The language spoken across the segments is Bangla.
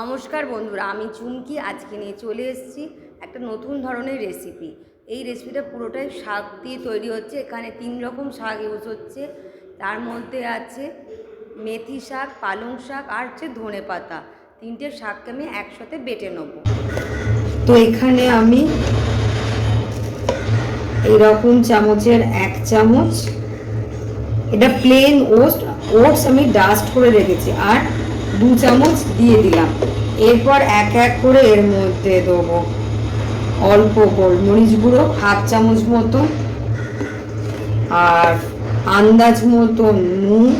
নমস্কার বন্ধুরা, আমি চুমকি আজকে নিয়ে চলে এসেছি একটা নতুন ধরনের রেসিপি এই রেসিপিটা পুরোটাই শাক দিয়ে তৈরি হচ্ছে, এখানে তিন রকম শাক ইউজ হচ্ছে। তার মধ্যে আছে মেথি শাক, পালং শাক আর হচ্ছে ধনে পাতা। তিনটে শাককে আমি একসাথে বেটে নেব। তো এখানে আমি এইরকম চামচের এক চামচ, এটা প্লেন ওটস ওটস আমি ডাস্ট করে রেখেছি। আর দু চামচ দিয়ে দিলাম। এরপর এক এক করে এর মধ্যে দেবো অল্প গোলমরিচ গুঁড়ো, হাফ চামচ মতো। আর আন্দাজ মতো নুন।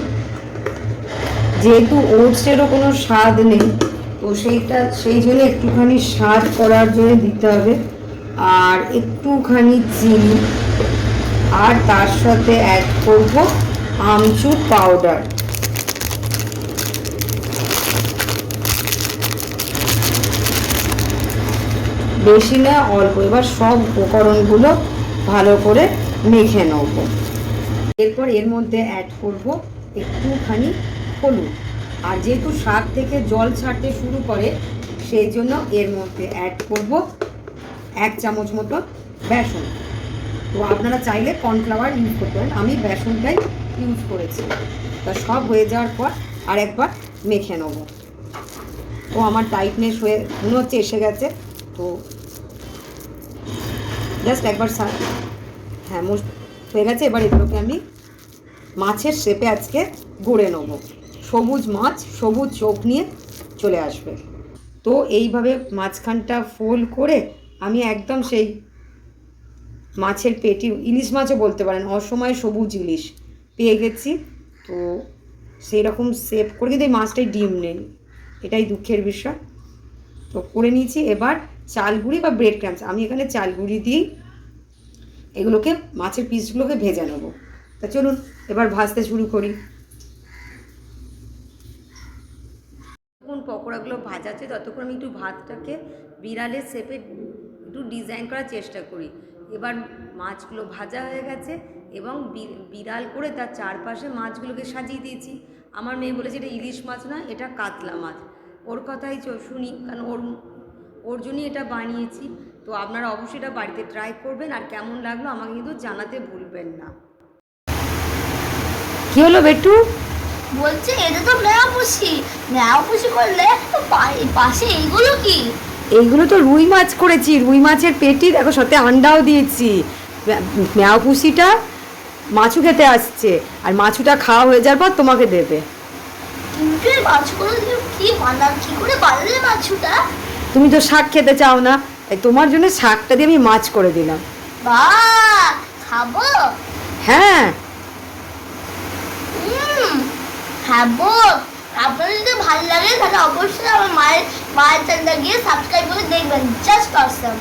যেহেতু ওটসেরও কোনো স্বাদ নেই, তো সেইটা, সেই জন্য একটুখানি স্বাদ করার জন্য দিতে হবে। আর একটুখানি চিনি। আর তার সাথে অ্যাড করব আমচুর পাউডার বেশি না, অল্প। এবার সব উপকরণগুলো ভালো করে মেখে নেব। এরপর এর মধ্যে অ্যাড করব একটুখানি হলুদ। আর যেহেতু শাক থেকে জল ছাড়তে শুরু করে, সেই জন্য এর মধ্যে অ্যাড করব এক চামচ মতো বেসন। তো আপনারা চাইলে কর্নফ্লাওয়ার ইউজ করতে পারেন। আমি বেসনটাই ইউজ করেছি। তা সব হয়ে যাওয়ার পর আর একবার মেখে নেব। তো আমার টাইটনেস হয়ে মনে হচ্ছে এসে গেছে। তো জাস্ট একবার হ্যাঁ মোস্ট হয়ে গেছে, এবার এগুলোকে আমি মাছের শেপে আজকে গড়ে নেব। সবুজ মাছ, সবুজ চোখ নিয়ে চলে আসবে। তো এইভাবে মাঝখানটা ফোল করে আমি একদম সেই মাছের পেটি, ইলিশ মাছও বলতে পারেন, অসময়ে সবুজ ইলিশ পেয়ে গেছি। তো সেই রকম সেভ করে, কিন্তু এই মাছটাই ডিম নেই, এটাই দুঃখের বিষয়। তো করে নিয়েছি, এবার চালগুড়ি বা ব্রেড ক্রামস আমি এখানে চালগুড়ি দিয়েই এগুলোকে, মাছের পিসগুলোকে ভেজে নেব। তা চলুন, এবার ভাজতে শুরু করি। যখন পকোড়াগুলো ভাজাচ্ছে ততক্ষণ আমি একটু ভাতটাকে বিড়ালের শেপে একটু ডিজাইন করার চেষ্টা করি। এবার মাছগুলো ভাজা হয়ে গেছে এবং বিড়াল করে তার চারপাশে মাছগুলোকে সাজিয়ে দিয়েছি। আমার মেয়ে বলেছে, এটা ইলিশ মাছ না, এটা কাতলা মাছ। ওর কথাই শুনি, কারণ ওর ওর জন্যই এটা বানিয়েছি। তো আপনারা অবশ্যই এটা বাড়িতে ট্রাই করবেন আর কেমন লাগল আমাকে কিন্তু জানাতে ভুলবেন না। কি হলো বেটু বলছে এটা তো মেয়াপুষি। মেয়াপুষি করলে তো পা- পাশে এইগুলো কি? এইগুলো তো রুই মাছ করেছি রুই মাছের পেটি দেখো সাথে আন্ডাও দিয়েছি। ম্যাও পুষিটা মাছু খেতে আসছে আর মাছুটা খাওয়া হয়ে যাওয়ার পর তোমাকে দেবে। কিন্তু মাছগুলো কি বানান কি করে বানালে মাছটা? তুমি তো শাক খেতে চাও না তাই তোমার জন্য শাকটা দিয়ে আমি মাছ করে দিলাম। বা খাব? হ্যাঁ। খাব। আপনার যদি ভালো লাগে তাহলে অবশ্যই আমার মায়ের মায়ের চ্যানেলটা গিয়ে সাবস্ক্রাইব করে দেখবেন। জাস্ট অসম